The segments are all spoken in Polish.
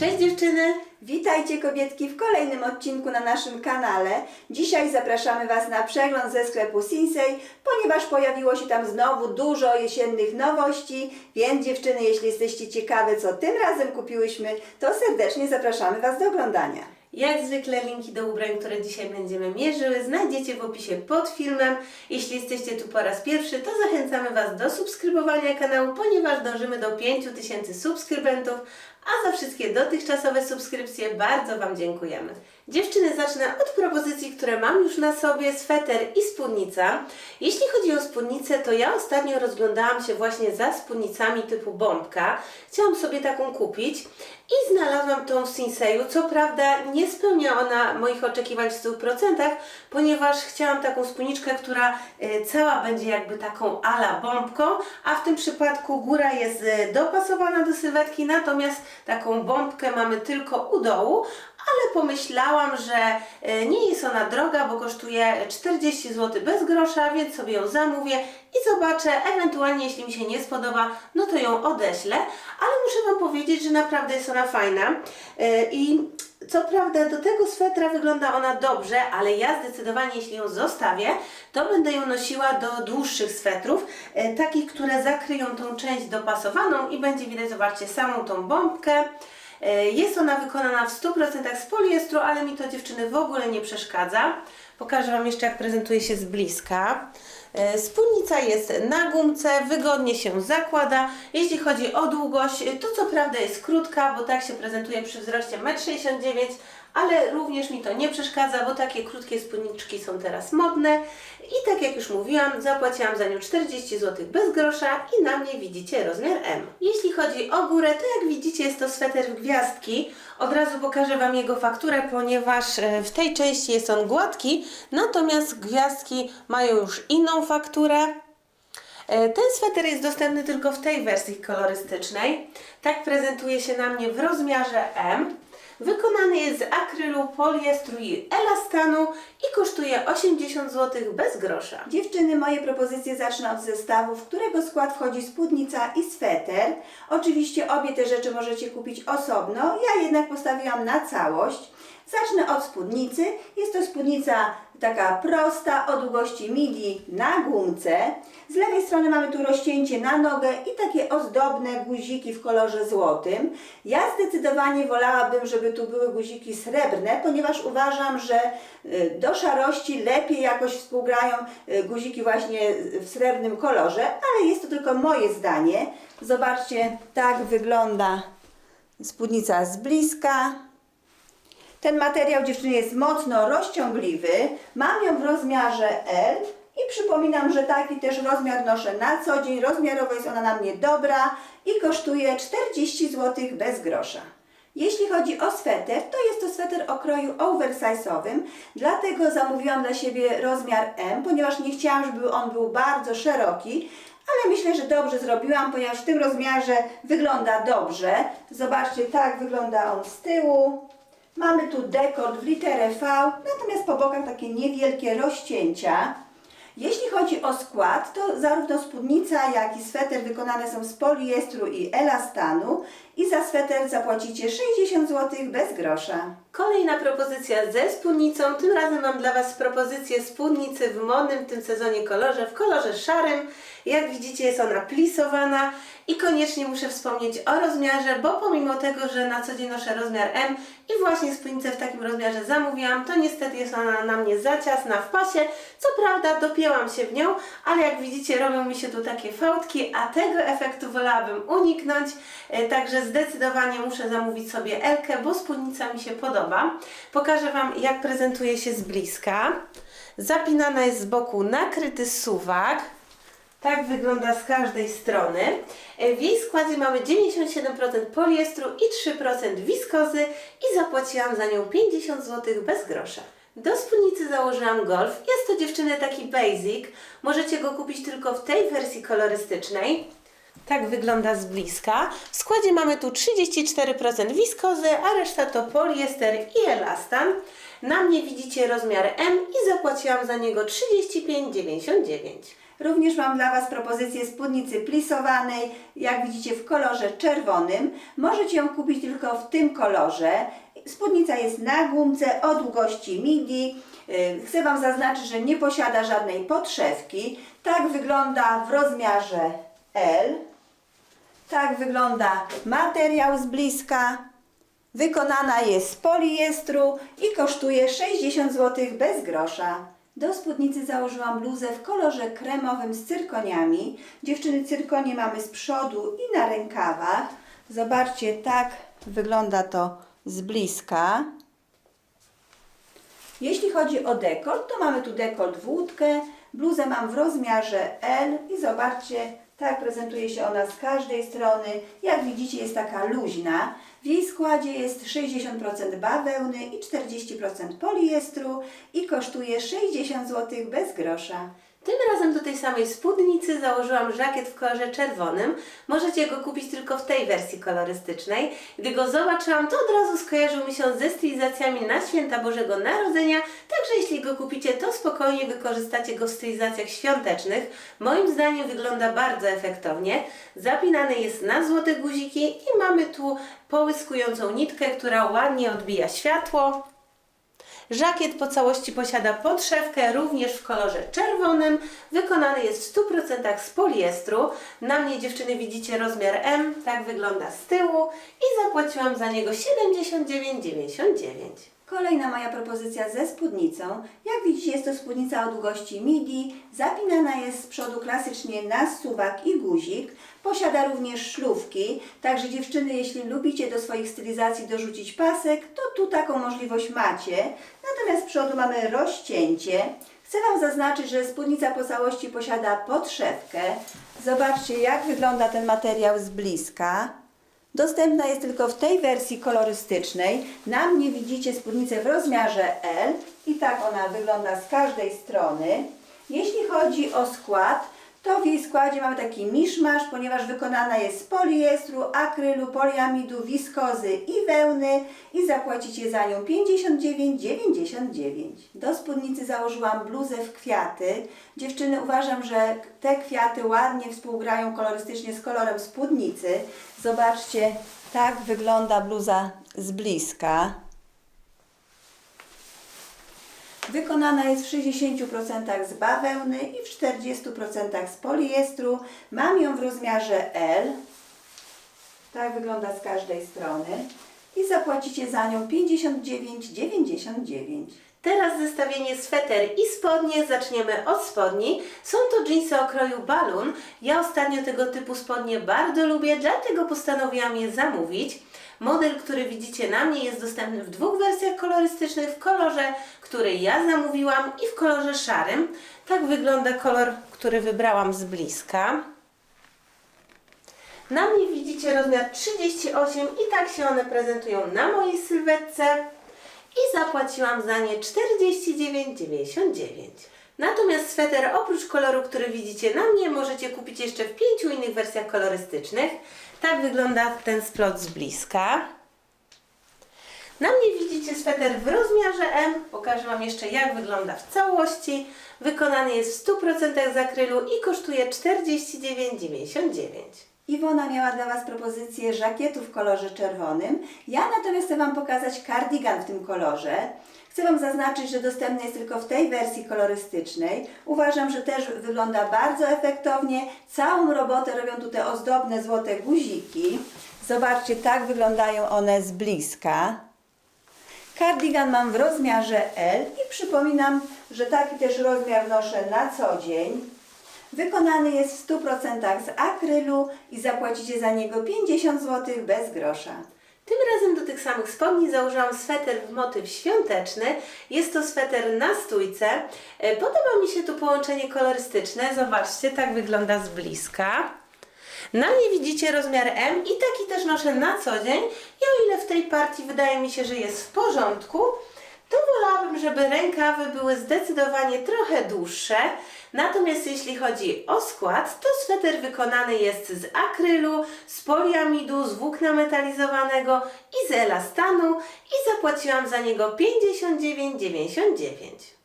Cześć dziewczyny! Witajcie kobietki w kolejnym odcinku na naszym kanale. Dzisiaj zapraszamy Was na przegląd ze sklepu Sinsei, ponieważ pojawiło się tam znowu dużo jesiennych nowości, więc dziewczyny, jeśli jesteście ciekawe, co tym razem kupiłyśmy, to serdecznie zapraszamy Was do oglądania. Jak zwykle linki do ubrań, które dzisiaj będziemy mierzyły, znajdziecie w opisie pod filmem. Jeśli jesteście tu po raz pierwszy, to zachęcamy Was do subskrybowania kanału, ponieważ dążymy do 5000 subskrybentów, a za wszystkie dotychczasowe subskrypcje bardzo Wam dziękujemy. Dziewczyny, zacznę od propozycji, które mam już na sobie, sweter i spódnica. Jeśli chodzi o spódnicę, to ja ostatnio rozglądałam się właśnie za spódnicami typu bombka. Chciałam sobie taką kupić i znalazłam tą w Sinseju. Co prawda nie spełnia ona moich oczekiwań w 100%, ponieważ chciałam taką spódniczkę, która e, cała będzie jakby taką ala bombką, a w tym przypadku góra jest e, dopasowana do sylwetki, natomiast taką bombkę mamy tylko u dołu, ale pomyślałam, że e, nie jest ona droga, bo kosztuje 40 zł bez grosza, więc sobie ją zamówię i zobaczę, ewentualnie jeśli mi się nie spodoba, no to ją odeślę, ale muszę Wam powiedzieć, że naprawdę jest ona fajna E, i co prawda do tego swetra wygląda ona dobrze, ale ja zdecydowanie jeśli ją zostawię, to będę ją nosiła do dłuższych swetrów, e, takich, które zakryją tą część dopasowaną i będzie widać, zobaczcie, samą tą bombkę. E, Jest ona wykonana w 100% z poliestru, ale mi to dziewczyny w ogóle nie przeszkadza. Pokażę Wam jeszcze jak prezentuje się z bliska. E, Spódnica jest na gumce, wygodnie się zakłada. Jeśli chodzi o długość, to co prawda jest krótka, bo tak się prezentuje przy wzroście 1,69 m, ale również mi to nie przeszkadza, bo takie krótkie spódniczki są teraz modne. I tak jak już mówiłam, zapłaciłam za nią 40 zł bez grosza i na mnie widzicie rozmiar M. Jeśli chodzi o górę, to jak widzicie jest to sweter w gwiazdki. Od razu pokażę Wam jego fakturę, ponieważ e, w tej części jest on gładki, natomiast gwiazdki mają już inną fakturę. E, Ten sweter jest dostępny tylko w tej wersji kolorystycznej. Tak prezentuje się na mnie w rozmiarze M. Wykonany jest z akrylu, poliestru i elastanu i kosztuje 80 zł bez grosza. Dziewczyny, moje propozycje zacznę od zestawu, w którego skład wchodzi spódnica i sweter. Oczywiście obie te rzeczy możecie kupić osobno, ja jednak postawiłam na całość. Zacznę od spódnicy. Jest to spódnica taka prosta, o długości midi na gumce. Z lewej strony mamy tu rozcięcie na nogę i takie ozdobne guziki w kolorze złotym. Ja zdecydowanie wolałabym, żeby tu były guziki srebrne, ponieważ uważam, że y, do szarości lepiej jakoś współgrają y, guziki właśnie w srebrnym kolorze, ale jest to tylko moje zdanie. Zobaczcie, tak wygląda spódnica z bliska. Ten materiał dziewczyny jest mocno rozciągliwy. Mam ją w rozmiarze L i przypominam, że taki też rozmiar noszę na co dzień. Rozmiarowo jest ona na mnie dobra i kosztuje 40 zł bez grosza. Jeśli chodzi o sweter, to jest to sweter o kroju oversize'owym, dlatego zamówiłam dla siebie rozmiar M, ponieważ nie chciałam, żeby on był bardzo szeroki, ale myślę, że dobrze zrobiłam, ponieważ w tym rozmiarze wygląda dobrze. Zobaczcie, tak wygląda on z tyłu. Mamy tu dekord w literę V, natomiast po bokach takie niewielkie rozcięcia. Jeśli chodzi o skład, to zarówno spódnica, jak i sweter wykonane są z poliestru i elastanu i za sweter zapłacicie 60 zł bez grosza. Kolejna propozycja ze spódnicą. Tym razem mam dla Was propozycję spódnicy w modnym w tym sezonie kolorze, w kolorze szarym. Jak widzicie jest ona plisowana i koniecznie muszę wspomnieć o rozmiarze, bo pomimo tego, że na co dzień noszę rozmiar M i właśnie spódnicę w takim rozmiarze zamówiłam, to niestety jest ona na mnie za ciasna w pasie. Co prawda dopięłam się w nią, ale jak widzicie robią mi się tu takie fałdki, a tego efektu wolałabym uniknąć, E, zdecydowanie muszę zamówić sobie Elkę, bo spódnica mi się podoba. Pokażę Wam jak prezentuje się z bliska. Zapinana jest z boku nakryty suwak. Tak wygląda z każdej strony. E, W jej składzie mamy 97% poliestru i 3% wiskozy i zapłaciłam za nią 50 zł bez grosza. Do spódnicy założyłam golf. Jest to dziewczyny taki basic. Możecie go kupić tylko w tej wersji kolorystycznej. Tak wygląda z bliska. W składzie mamy tu 34% wiskozy, a reszta to poliester i elastan. Na mnie widzicie rozmiar M i zapłaciłam za niego 35,99. Również mam dla Was propozycję spódnicy plisowanej, jak widzicie w kolorze czerwonym. Możecie ją kupić tylko w tym kolorze. Spódnica jest na gumce o długości midi. Yy, Chcę Wam zaznaczyć, że nie posiada żadnej podszewki. Tak wygląda w rozmiarze L. Tak wygląda materiał z bliska. Wykonana jest z poliestru i kosztuje 60 zł bez grosza. Do spódnicy założyłam bluzę w kolorze kremowym z cyrkoniami. Dziewczyny, cyrkonie mamy z przodu i na rękawach. Zobaczcie, tak wygląda to z bliska. Jeśli chodzi o dekolt, to mamy tu dekolt w łódkę. Bluzę mam w rozmiarze L i zobaczcie, tak prezentuje się ona z każdej strony. Jak widzicie jest taka luźna. W jej składzie jest 60% bawełny i 40% poliestru i kosztuje 60 zł bez grosza. Tym razem do tej samej spódnicy założyłam żakiet w kolorze czerwonym. Możecie go kupić tylko w tej wersji kolorystycznej. Gdy go zobaczyłam, to od razu skojarzył mi się ze stylizacjami na święta Bożego Narodzenia, także jeśli go kupicie, to spokojnie wykorzystacie go w stylizacjach świątecznych. Moim zdaniem wygląda bardzo efektownie. Zapinany jest na złote guziki i mamy tu połyskującą nitkę, która ładnie odbija światło. Żakiet po całości posiada podszewkę również w kolorze czerwonym. Wykonany jest w 100% z poliestru. Na mnie dziewczyny widzicie rozmiar M, tak wygląda z tyłu i zapłaciłam za niego 79,99. Kolejna moja propozycja ze spódnicą. Jak widzicie jest to spódnica o długości midi. Zapinana jest z przodu klasycznie na suwak i guzik. Posiada również szlówki, także dziewczyny, jeśli lubicie do swoich stylizacji dorzucić pasek, to tu taką możliwość macie. Natomiast z przodu mamy rozcięcie. Chcę Wam zaznaczyć, że spódnica po całości posiada podszewkę. Zobaczcie, jak wygląda ten materiał z bliska. Dostępna jest tylko w tej wersji kolorystycznej. Na mnie widzicie spódnicę w rozmiarze L i tak ona wygląda z każdej strony. Jeśli chodzi o skład, to w jej składzie mamy taki miszmasz, ponieważ wykonana jest z poliestru, akrylu, poliamidu, wiskozy i wełny i zapłacicie za nią 59,99. Do spódnicy założyłam bluzę w kwiaty. Dziewczyny, uważam, że te kwiaty ładnie współgrają kolorystycznie z kolorem spódnicy. Zobaczcie, tak wygląda bluza z bliska. Wykonana jest w 60% z bawełny i w 40% z poliestru. Mam ją w rozmiarze L. Tak wygląda z każdej strony. I zapłacicie za nią 59,99. Teraz zestawienie sweter i spodnie. Zaczniemy od spodni. Są to dżinsy o kroju balloon. Ja ostatnio tego typu spodnie bardzo lubię, dlatego postanowiłam je zamówić. Model, który widzicie na mnie jest dostępny w dwóch wersjach kolorystycznych, w kolorze, który ja zamówiłam i w kolorze szarym. Tak wygląda kolor, który wybrałam z bliska. Na mnie widzicie rozmiar 38 i tak się one prezentują na mojej sylwetce i zapłaciłam za nie 49,99. Natomiast sweter oprócz koloru, który widzicie na mnie, możecie kupić jeszcze w pięciu innych wersjach kolorystycznych. Tak wygląda ten splot z bliska. Na mnie widzicie sweter w rozmiarze M. Pokażę Wam jeszcze jak wygląda w całości. Wykonany jest w 100% z akrylu i kosztuje 49,99. Iwona miała dla Was propozycję żakietu w kolorze czerwonym. Ja natomiast chcę Wam pokazać kardigan w tym kolorze. Chcę Wam zaznaczyć, że dostępny jest tylko w tej wersji kolorystycznej. Uważam, że też wygląda bardzo efektownie. Całą robotę robią tu te ozdobne złote guziki. Zobaczcie, tak wyglądają one z bliska. Kardigan mam w rozmiarze L i przypominam, że taki też rozmiar noszę na co dzień. Wykonany jest w 100% z akrylu i zapłacicie za niego 50 zł bez grosza. Tym razem do tych samych spodni założyłam sweter w motyw świąteczny. Jest to sweter na stójce. E, Podoba mi się tu połączenie kolorystyczne. Zobaczcie, tak wygląda z bliska. Na mnie widzicie rozmiar M i taki też noszę na co dzień. I o ile w tej partii wydaje mi się, że jest w porządku, to wolałabym, żeby rękawy były zdecydowanie trochę dłuższe. Natomiast jeśli chodzi o skład, to sweter wykonany jest z akrylu, z poliamidu, z włókna metalizowanego i z elastanu i zapłaciłam za niego 59,99.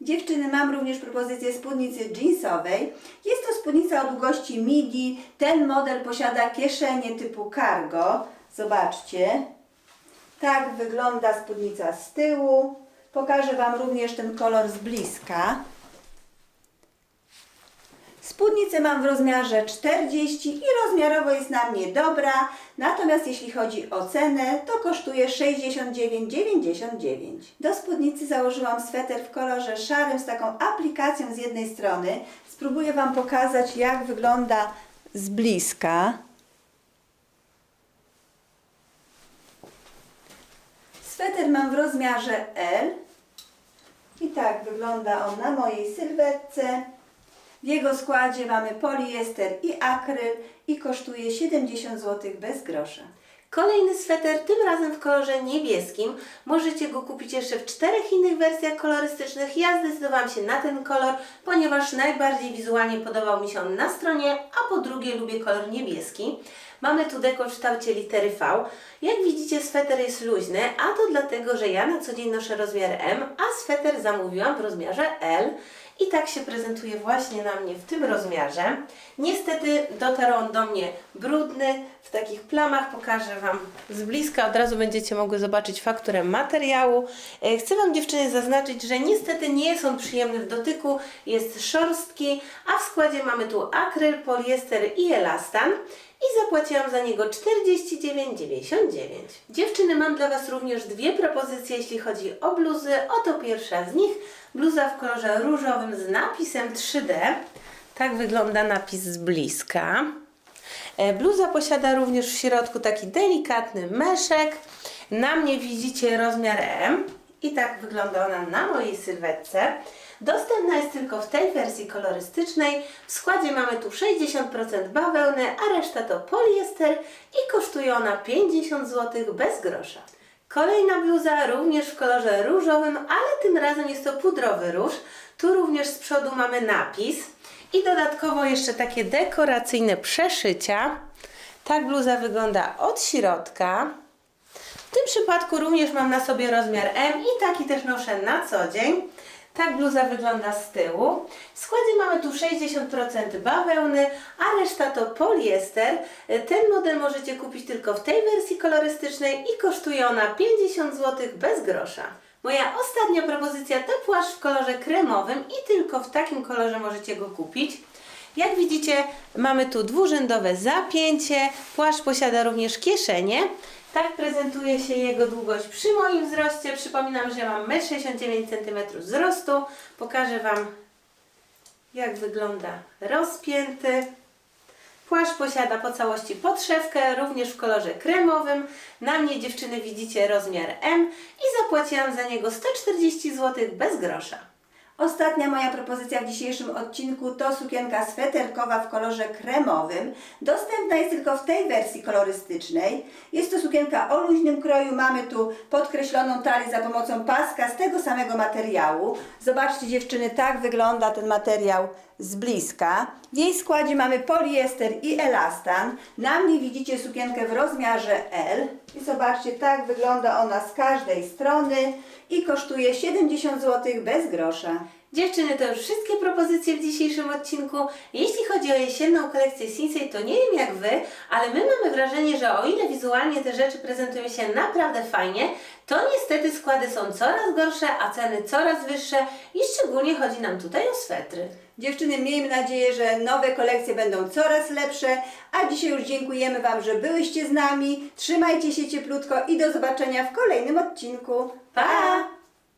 Dziewczyny, mam również propozycję spódnicy jeansowej. Jest to spódnica o długości midi. Ten model posiada kieszenie typu cargo. Zobaczcie. Tak wygląda spódnica z tyłu. Pokażę Wam również ten kolor z bliska. Spódnicę mam w rozmiarze 40 i rozmiarowo jest na mnie dobra, natomiast jeśli chodzi o cenę, to kosztuje 69,99. Do spódnicy założyłam sweter w kolorze szarym z taką aplikacją z jednej strony. Spróbuję Wam pokazać jak wygląda z bliska. Sweter mam w rozmiarze L i tak wygląda on na mojej sylwetce. W jego składzie mamy poliester i akryl i kosztuje 70 zł bez grosza. Kolejny sweter, tym razem w kolorze niebieskim. Możecie go kupić jeszcze w czterech innych wersjach kolorystycznych. Ja zdecydowałam się na ten kolor, ponieważ najbardziej wizualnie podobał mi się on na stronie, a po drugie lubię kolor niebieski. Mamy tu dekor w kształcie litery V. Jak widzicie sweter jest luźny, a to dlatego, że ja na co dzień noszę rozmiar M, a sweter zamówiłam w rozmiarze L. I tak się prezentuje właśnie na mnie w tym rozmiarze. Niestety dotarł on do mnie brudny, w takich plamach. Pokażę Wam z bliska, od razu będziecie mogły zobaczyć fakturę materiału. E, Chcę Wam dziewczyny zaznaczyć, że niestety nie jest on przyjemny w dotyku, jest szorstki, a w składzie mamy tu akryl, poliester i elastan i zapłaciłam za niego 49,99. Dziewczyny, mam dla Was również dwie propozycje, jeśli chodzi o bluzy. Oto pierwsza z nich, bluza w kolorze różowym z napisem 3D. Tak wygląda napis z bliska. E, Bluza posiada również w środku taki delikatny meszek. Na mnie widzicie rozmiar M i tak wygląda ona na mojej sylwetce. Dostępna jest tylko w tej wersji kolorystycznej. W składzie mamy tu 60% bawełny, a reszta to poliester i kosztuje ona 50 zł bez grosza. Kolejna bluza również w kolorze różowym, ale tym razem jest to pudrowy róż. Tu również z przodu mamy napis i dodatkowo jeszcze takie dekoracyjne przeszycia. Tak bluza wygląda od środka. W tym przypadku również mam na sobie rozmiar M i taki też noszę na co dzień. Tak bluza wygląda z tyłu. W składzie mamy tu 60% bawełny, a reszta to poliester. Ten model możecie kupić tylko w tej wersji kolorystycznej i kosztuje ona 50 zł bez grosza. Moja ostatnia propozycja to płaszcz w kolorze kremowym i tylko w takim kolorze możecie go kupić. Jak widzicie, mamy tu dwurzędowe zapięcie. Płaszcz posiada również kieszenie. Tak prezentuje się jego długość przy moim wzroście. Przypominam, że mam 1,69 cm wzrostu. Pokażę Wam, jak wygląda rozpięty. Płaszcz posiada po całości podszewkę, również w kolorze kremowym. Na mnie dziewczyny widzicie rozmiar M i zapłaciłam za niego 140 zł bez grosza. Ostatnia moja propozycja w dzisiejszym odcinku to sukienka sweterkowa w kolorze kremowym. Dostępna jest tylko w tej wersji kolorystycznej. Jest to sukienka o luźnym kroju. Mamy tu podkreśloną talię za pomocą paska z tego samego materiału. Zobaczcie dziewczyny, tak wygląda ten materiał z bliska. W jej składzie mamy poliester i elastan. Na mnie widzicie sukienkę w rozmiarze L. I zobaczcie, tak wygląda ona z każdej strony i kosztuje 70 zł bez grosza. Dziewczyny, to już wszystkie propozycje w dzisiejszym odcinku. Jeśli chodzi o jesienną kolekcję Sinsei, to nie wiem jak Wy, ale my mamy wrażenie, że o ile wizualnie te rzeczy prezentują się naprawdę fajnie, to niestety składy są coraz gorsze, a ceny coraz wyższe i szczególnie chodzi nam tutaj o swetry. Dziewczyny, miejmy nadzieję, że nowe kolekcje będą coraz lepsze, a dzisiaj już dziękujemy Wam, że byłyście z nami. Trzymajcie się cieplutko i do zobaczenia w kolejnym odcinku. Pa!